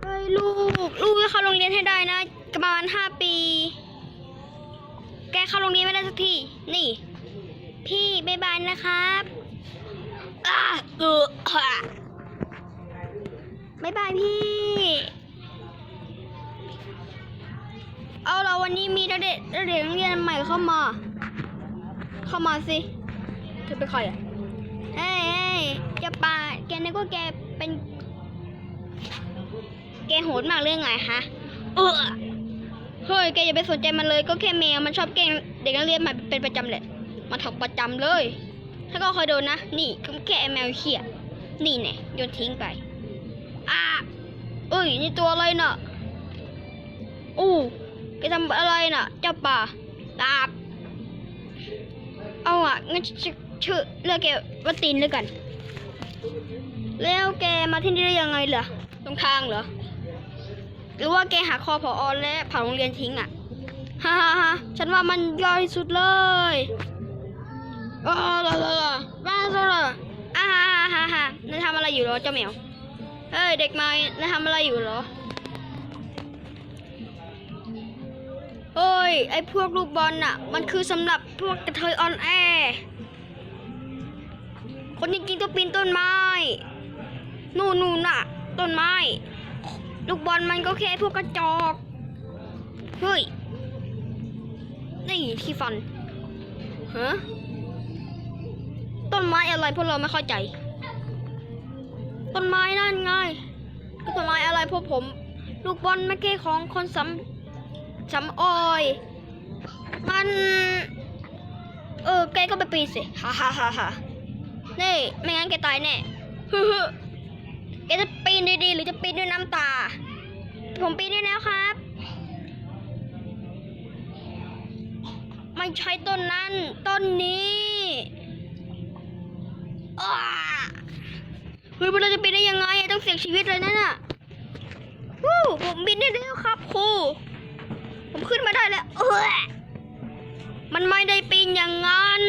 เฮ้ยลูก ลูกจะเข้าโรงเรียนให้ได้นะประมาณห้าปี แกเข้าโรงเรียนไม่ได้สักที นี่ พี่บายบายนะครับอ่าเอออะบายบายพี่ เอาเราวันนี้มีเด็กเด็กโรงเรียนใหม่เข้ามา เข้ามาสิเธอเป็นใครอะ เฮ้ยเฮ้ยจะปาแกนึกว่าแกเป็น แกโหดมากเรื่องไงฮะ เออเฮ้ย แกอย่าไปสนใจมันเลย ก็แค่แมว มันชอบแกล้งเด็กนักเรียนม่เป็นประจำแหละ มาถกประจำเลย ถ้าก็คอยโดนนะ นี่ก็แค่แมวเขี้ย นี่แน่โยนทิ้งไป อะเอ้ย นี่ตัวอะไรเน่ะอู้แกทำอะไรน่ะ เจ้าป่าดาบ เอาอะงั้น ชื่อชื่อเรียกแกว่าตีนแล้วกัน แล้วแกมาที่นี่ได้ยังไงเหรอตรงทางเหรอ หรือว่าแกหักคอผออและเผาโรงเรียนทิ้งอะฮ่าฮ่าฮ่าฉันว่ามันย่อยสุดเลยอ๋อละละละบ้าสุดเลยอ่าฮ่าฮ่าฮ่านายทำอะไรอยู่เหรอเจ้าแมวเฮ้ยเด็กใหม่นายทำอะไรอยู่เหรอเฮ้ยไอพวกลูกบอลน่ะ มันคือสำหรับพวกกระเทยออนแอ คนจริงๆต้องปีนต้นไม้ นู่นนู่นน่ะ ต้นไม้ ลูกบอลมันก็แค่พวกกระจอก เฮ้ย นี่ที่ฟัน ฮะ ต้นไม้อะไรพวกเราไม่เข้าใจ ต้นไม้นั่นไง ก็ต้นไม้อะไรพวกผม ลูกบอลไม่ใช่ของคนสำสำออย มัน เออ แกก็ไปปีนสิ ฮ่าฮ่าฮ่าฮ่า นี่ ไม่งั้นแกตายแน่ฮึฮึแกจะปีนดีๆ หรือจะปีนด้วยน้ำตา ผมปีนได้แล้วครับ ไม่ใช่ต้นนั้น ต้นนี้อ้าเฮ้ยพวกเราจะปีนได้ยังไง ต้องเสี่ยงชีวิตเลยนั่นน่ะวู้ผมบินได้แล้วครับครู ผมขึ้นมาได้แล้ว เออมันไม่ได้ปีนอย่างนั้น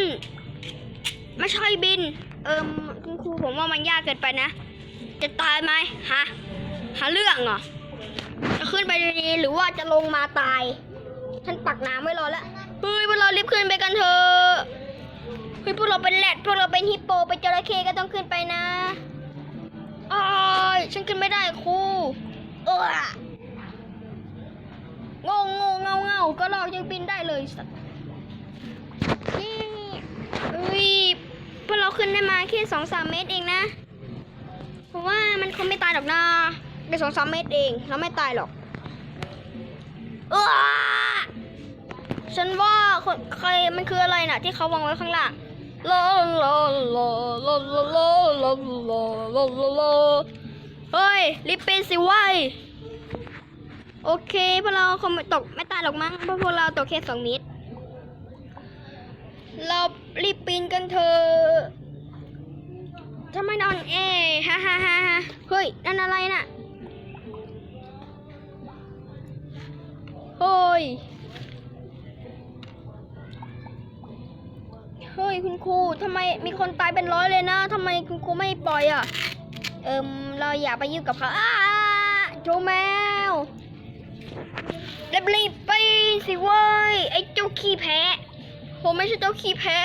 ไม่ใช่บิน เอิมคุณครูผมว่ามันยากเกินไปนะ จะตายไหมฮะหาเรื่องเหรอ จะขึ้นไปดีๆหรือว่าจะลงมาตายฉันปักน้ำไว้รอแล้ว เฮ้ยพวกเรารีบขึ้นไปกันเถอะ เฮ้ยพวกเราเป็นแรดพวกเราเป็นฮิปโป เป็นจระเข้ก็ต้องขึ้นไปนะอ้ายฉันขึ้นไม่ได้ครูเอองงงงเงาเงาก็เรายังบินได้เลยสัตว์นี่ พวกเราขึ้นได้มาแค่สองสามเมตรเองนะ เพราะว่ามันคงไม่ตายหรอกนะแค่สองสามเมตรเอง เราไม่ตายหรอกเออฉันว่าคนใครมันคืออะไรน่ะ ที่เขาวางไว้ข้างล่างลาลาลาลาลาลาลาลาลาลลเฮ้ยรีบเป็นสิว้ยโอเคพวกเราคงไม่ตกไม่ตายหรอกมั้งเพราะพวกเราตกแค่สองเมตร เรารีบปีนกันเถอะทำไมนอนเอฮ่าฮ่าฮ่าฮ่าเฮ้ย นั่นอะไรน่ะเฮ้ย เฮ้ยคุณครูทำไมมีคนตายเป็นร้อยเลยนะทำไมคุณครูไม่ปล่อยอะ เอิมเราอย่าไปยุ่งกับเขาอ้าโจแมวรีบๆไปสิเว้ย ไอ้เจ้าขี้แพ้ ผมไม่ใช่เจ้าขี้แพ้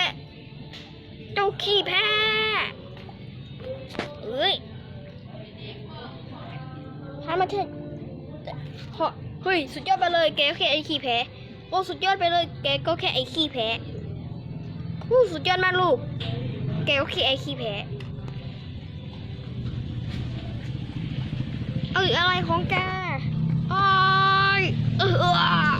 เจ้าขี้แพ้เอ้ยพามาเถอะเพราเฮ้ย สุดยอดไปเลย แกก็แค่ไอ้ขี้แพ้โอ้สุดยอดไปเลย แกก็แค่ไอ้ขี้แพ้วู้สุดยอดมากลูก แกก็แค่ไอ้ขี้แพ้เอ้ยอะไรของแกอ้ายเออเออ